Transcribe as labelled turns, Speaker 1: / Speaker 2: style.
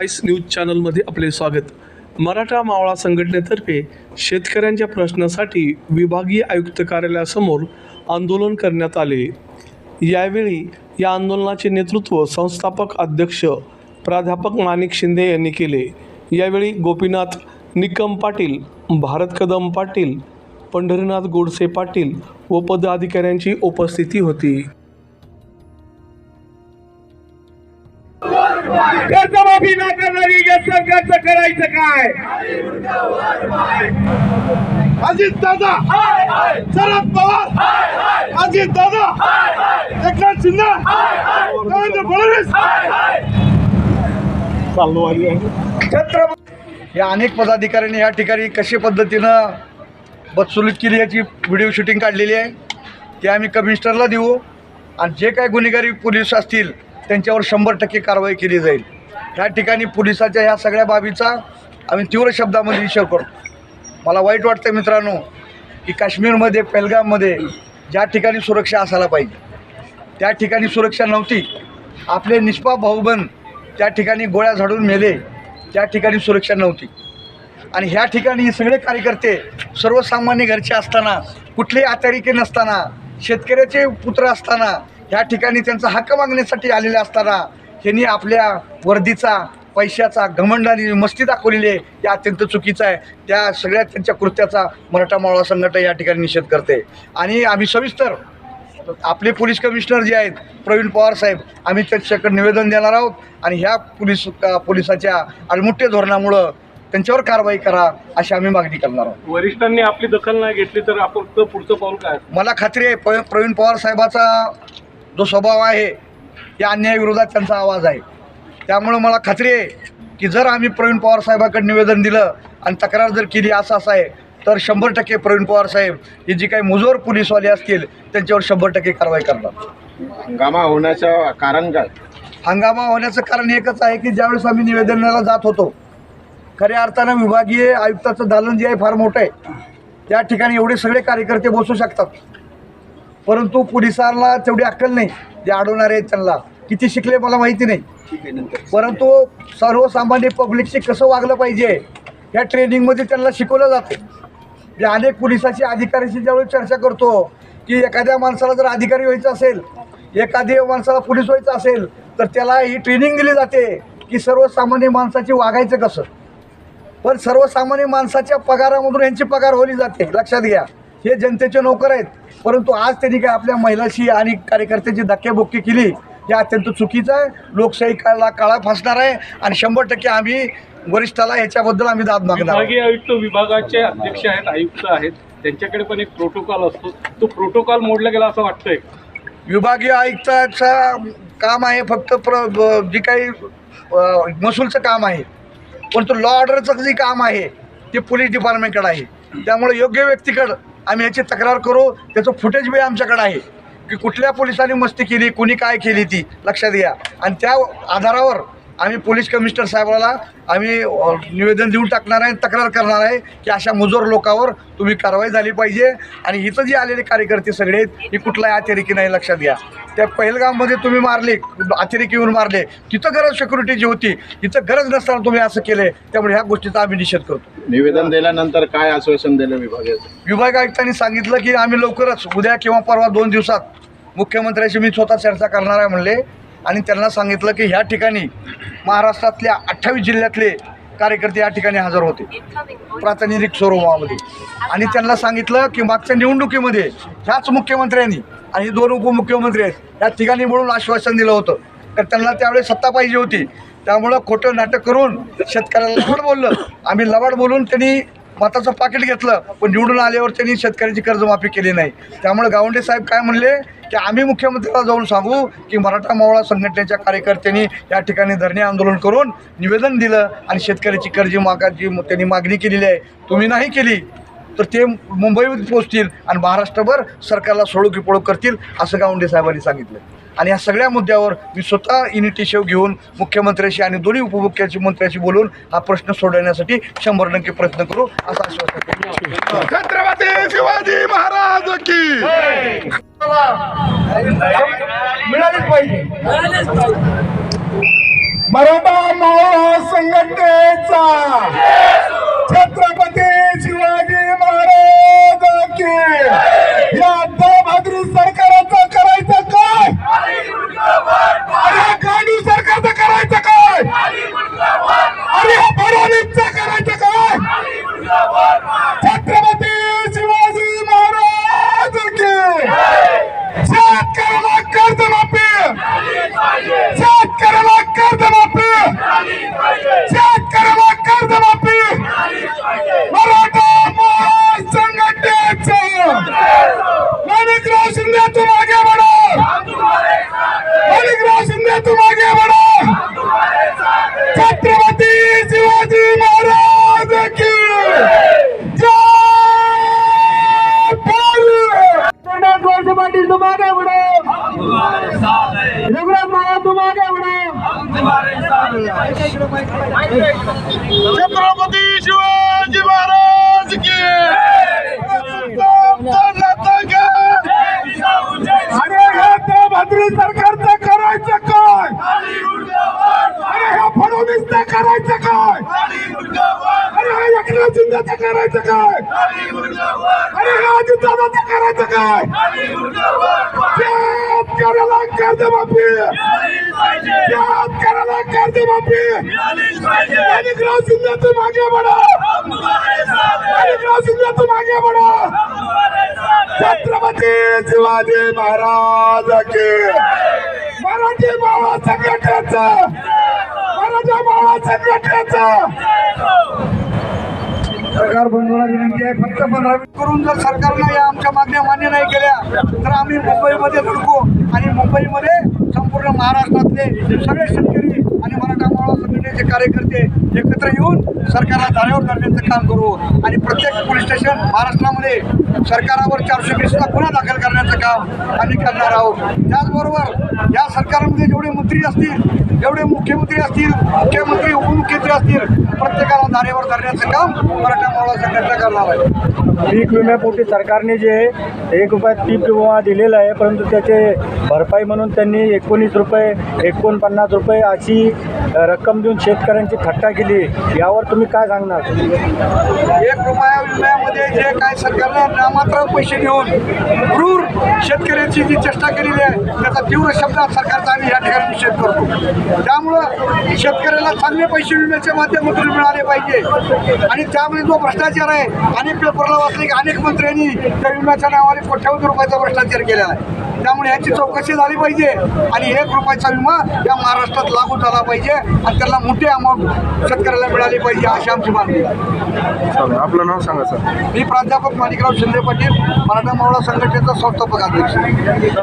Speaker 1: Ice news चॅनलमध्ये आपले स्वागत. मराठा मावळा संघटनेतर्फे शेतकऱ्यांच्या प्रश्नासाठी विभागीय आयुक्त कार्यालयासमोर आंदोलन करण्यात आले. यावेळी या आंदोलनाचे नेतृत्व संस्थापक अध्यक्ष प्राध्यापक माणिक शिंदे यांनी केले. यावेळी गोपीनाथ निकम पाटील भारत कदम पाटील पंढरीनाथ गोडसे पाटील व पदाधिकाऱ्यांची उपस्थिती होती.
Speaker 2: कर्जमाफी ना करणारी या सरकारचं करायचं काय अजित दादा शरद पवार अजित दादा एकनाथ शिंदे देवेंद्र फडणवीस. छत्रपती
Speaker 3: या अनेक पदाधिकाऱ्यांनी या ठिकाणी कशा पद्धतीनं बदसुलूक केली याची व्हिडिओ शूटिंग काढलेली आहे. ते आम्ही कमिशनरला देऊ. आणि जे काही गुन्हेगारी पोलीस असतील त्यांच्यावर शंभर टक्के कारवाई केली जाईल. ह्या ठिकाणी पोलिसाच्या ह्या सगळ्या बाबीचा आम्ही तीव्र शब्दामध्ये निषेध करतो. मला वाईट वाटतं मित्रांनो की काश्मीरमध्ये पेलगाममध्ये ज्या ठिकाणी सुरक्षा असायला पाहिजे त्या ठिकाणी सुरक्षा नव्हती. आपले निष्पाप भाऊबंद त्या ठिकाणी गोळ्या झाडून मेले त्या ठिकाणी सुरक्षा नव्हती. आणि ह्या ठिकाणी सगळे कार्यकर्ते सर्वसामान्य घरचे असताना कुठलेही अतिरेकी नसताना शेतकऱ्याचे पुत्र असताना ह्या ठिकाणी त्यांचा हक्क मागण्यासाठी आलेले असताना त्यांनी आपल्या वर्दीचा पैशाचा घमंड आणि मस्ती दाखवलेली आहे. ते अत्यंत चुकीचं आहे. त्या सगळ्या त्यांच्या कृत्याचा मराठा मावळा संघटना या ठिकाणी निषेध करते. आणि आम्ही सविस्तर आपले पोलीस कमिशनर जे आहेत प्रवीण पवार साहेब आम्ही त्यांच्याकडे निवेदन देणार आहोत. आणि ह्या पोलीस पोलिसाच्या अडमुठ्य धोरणामुळं त्यांच्यावर कारवाई करा अशी आम्ही मागणी करणार आहोत.
Speaker 1: वरिष्ठांनी आपली दखल नाही घेतली तर आपण पुढचं पाऊल काय?
Speaker 3: मला खात्री आहे प्रवीण पवार साहेबाचा जो स्वभाव आहे या अन्यायाविरोधात त्यांचा आवाज आहे. त्यामुळं मला खात्री आहे की जर आम्ही प्रवीण पवार साहेबाकडे निवेदन दिलं आणि तक्रार जर केली असं असं आहे तर शंभर टक्के प्रवीण पवार साहेब हे जी काही मुजोर पोलीसवाले असतील त्यांच्यावर शंभर टक्के कारवाई करणार.
Speaker 4: हंगामा होण्याचं कारण काय?
Speaker 3: हंगामा होण्याचं कारण एकच आहे की ज्यावेळेस आम्ही निवेदनाला जात होतो खऱ्या अर्थानं विभागीय आयुक्ताचं दालन जे आहे फार मोठं आहे. त्या ठिकाणी एवढे सगळे कार्यकर्ते बसू शकतात. परंतु पोलिसांना तेवढी अक्कल नाही जे अडवणारे आहेत त्यांना. किती शिकले मला माहिती नाही. परंतु सर्वसामान्य पब्लिकशी कसं वागलं पाहिजे या ट्रेनिंगमध्ये त्यांना शिकवलं जातं. जे अनेक पोलिसाची अधिकाऱ्याशी ज्यावेळी चर्चा करतो की एखाद्या माणसाला जर अधिकारी व्हायचं असेल एखाद्या माणसाला पोलीस व्हायचं असेल तर त्याला ही ट्रेनिंग दिली जाते की सर्वसामान्य माणसाची वागायचं कसं. पण सर्वसामान्य माणसाच्या पगारामधून यांची पगार होली जाते लक्षात घ्या. हे जनतेचे नोकर आहेत. परंतु आज त्यांनी काय आपल्या महिलाशी आणि कार्यकर्त्याची धक्केबुक्की केली हे अत्यंत चुकीचं आहे. लोकशाही काळाला काळा फासणार आहे आणि शंभर टक्के आम्ही वरिष्ठाला ह्याच्याबद्दल आम्ही दाद मागणार.
Speaker 1: विभागीय आयुक्त विभागाचे अध्यक्ष आहेत आयुक्त आहेत. त्यांच्याकडे पण एक प्रोटोकॉल असतो. तो प्रोटोकॉल मोडला गेला असं वाटतंय.
Speaker 3: विभागीय आयुक्ताचा काम आहे फक्त प्र जी काही महसूलचं काम आहे. पण तो लॉ ऑर्डरचं जे काम आहे ते पोलीस डिपार्टमेंटकडे आहे. त्यामुळे योग्य व्यक्तीकडं आम्ही याची तक्रार करू. त्याचं फुटेज बी आमच्याकडे आहे. की कुठल्या पोलिसांनी मस्ती केली कुणी काय केली ती लक्षात घ्या. आणि त्या आधारावर आम्ही पोलीस कमिशनर साहेबाला आम्ही निवेदन देऊन टाकणार आहे तक्रार करणार आहे की अशा मुजोर लोकांवर तुम्ही कारवाई झाली पाहिजे. आणि इथं जे आलेले कार्यकर्ते सगळे आहेत ही कुठलाही अतिरेकी नाही लक्षात घ्या. त्या पहिलगाममध्ये तुम्ही मारले अतिरेकी येऊन मारले तिथं गरज सिक्युरिटीची होती इथं गरज नसताना तुम्ही असं केले त्यामुळे ह्या गोष्टीचा आम्ही निषेध करतो.
Speaker 4: निवेदन दिल्यानंतर काय आश्वासन दिलं विभागाचं?
Speaker 3: विभाग आयुक्तांनी सांगितलं की आम्ही लवकरच उद्या किंवा परवा दोन दिवसात मुख्यमंत्र्याशी मी स्वतः चर्चा करणार आहे म्हणले आणि त्यांना सांगितलं की ह्या ठिकाणी महाराष्ट्रातल्या अठ्ठावीस जिल्ह्यातले कार्यकर्ते या ठिकाणी हजर होते. प्रातिनिधिक स्वरूपामध्ये. आणि त्यांना सांगितलं की मागच्या निवडणुकीमध्ये ह्याच मुख्यमंत्र्यांनी आणि दोन उपमुख्यमंत्री आहेत या ठिकाणी म्हणून आश्वासन दिलं होतं. तर त्यांना त्यावेळेस सत्ता पाहिजे होती. त्यामुळं खोटं नाटक करून शेतकऱ्याला लबाड बोललं. आम्ही लबाड बोलून त्यांनी मताचं पाकिट घेतलं पण निवडून आल्यावर त्यांनी शेतकऱ्याची कर्जमाफी केली नाही. त्यामुळे गावंडे साहेब काय म्हणले? की आम्ही मुख्यमंत्र्याला जाऊन सांगू की मराठा मावळा संघटनेच्या कार्यकर्त्यांनी या ठिकाणी धरणे आंदोलन करून निवेदन दिलं आणि शेतकऱ्याची कर्जी मागाची त्यांनी मागणी केलेली आहे तुम्ही नाही केली तर ते मुंबईमध्ये पोहोचतील आणि महाराष्ट्रभर सरकारला सोडू की करतील असं गावंडे साहेबांनी सांगितलं. आणि या सगळ्या मुद्द्यावर मी स्वतः इनिटिशिव्ह घेऊन मुख्यमंत्र्याशी आणि दोन्ही उपमुख्याची मंत्र्याशी बोलून हा प्रश्न सोडवण्यासाठी शंभर टक्के प्रयत्न करू असं आश्वासन
Speaker 2: छत्रपती शिवाजी महाराज की.
Speaker 3: मिळालीच पाहिजे
Speaker 2: मराठा करायचं काय? अरे ह्या अजितदादाचं करायचं काय? शेतकऱ्याला कर्जमाफी शेतकऱ्याला कर्जमाफी माणिकराव शिंदे तुम आगे बढ़ो माणिकराव शिंदे तुम आगे बढ़ो छत्रपती शिवाजी महाराज के मराठी मावळा संघटनेचा मराठा मावळा संघटनेचा सरकार बंधूला विनंती आहे. फक्त पंधरा करून जर सरकारनं या आमच्या मागण्या मान्य नाही केल्या तर आम्ही मुंबईमध्ये धडकू आणि मुंबईमध्ये संपूर्ण महाराष्ट्रातले सगळे शेतकरी आणि मराठा मावळा संघटनेचे कार्यकर्ते एकत्र येऊन सरकारला धारेवर धरण्याचं काम करू. आणि प्रत्येक पोलीस स्टेशन महाराष्ट्रामध्ये सरकारावर चारशे वीसला गुन्हा दाखल करण्याचं काम आम्ही करणार आहोत. त्याचबरोबर या सरकारमध्ये जेवढे मंत्री असतील जेवढे मुख्यमंत्री असतील मुख्यमंत्री उपमुख्यमंत्री असतील प्रत्येकाला धारेवर धरण्याचं काम मराठा मोहळा संघटना करणार आहे.
Speaker 5: पीक विम्यापोटी सरकारने जे एक रुपयात पीक विमा दिलेला आहे परंतु त्याचे भरपाई म्हणून त्यांनी एकोणीस रुपये एकोणपन्नास रुपये अशी रक्कम देऊन शेतकऱ्यांची थट्टा केली यावर तुम्ही काय सांगणार?
Speaker 3: एक रुपया विम्यामध्ये जे काय सरकारनं नामात्र पैसे घेऊन क्रूर शेतकऱ्यांची जी चेष्टा केलेली आहे त्याचा तीव्र शब्दात सरकारचा आम्ही या ठिकाणी निषेध करतो. त्यामुळं शेतकऱ्याला चांगले पैसे विम्याच्या माध्यमातून मिळाले पाहिजे. आणि त्यामुळे जो भ्रष्टाचार आहे अनेक पेपरला वाचले की अनेक मंत्र्यांनी त्या विम्याच्या नावाने कोट्यावधी रुपयाचा भ्रष्टाचार केलेला आहे. त्यामुळे याची चौकशी झाली पाहिजे. आणि एक रुपयाचा विमा या महाराष्ट्रात लागू झाला पाहिजे. आणि त्याला मोठी अमाऊंट शेतकऱ्याला मिळाली पाहिजे अशी आमची मागणी आहे.
Speaker 5: आपलं नाव सांगा सर.
Speaker 3: मी प्राध्यापक माणिकराव शिंदे पाटील मराठा मावळा संघटनेचा संस्थापक अध्यक्ष.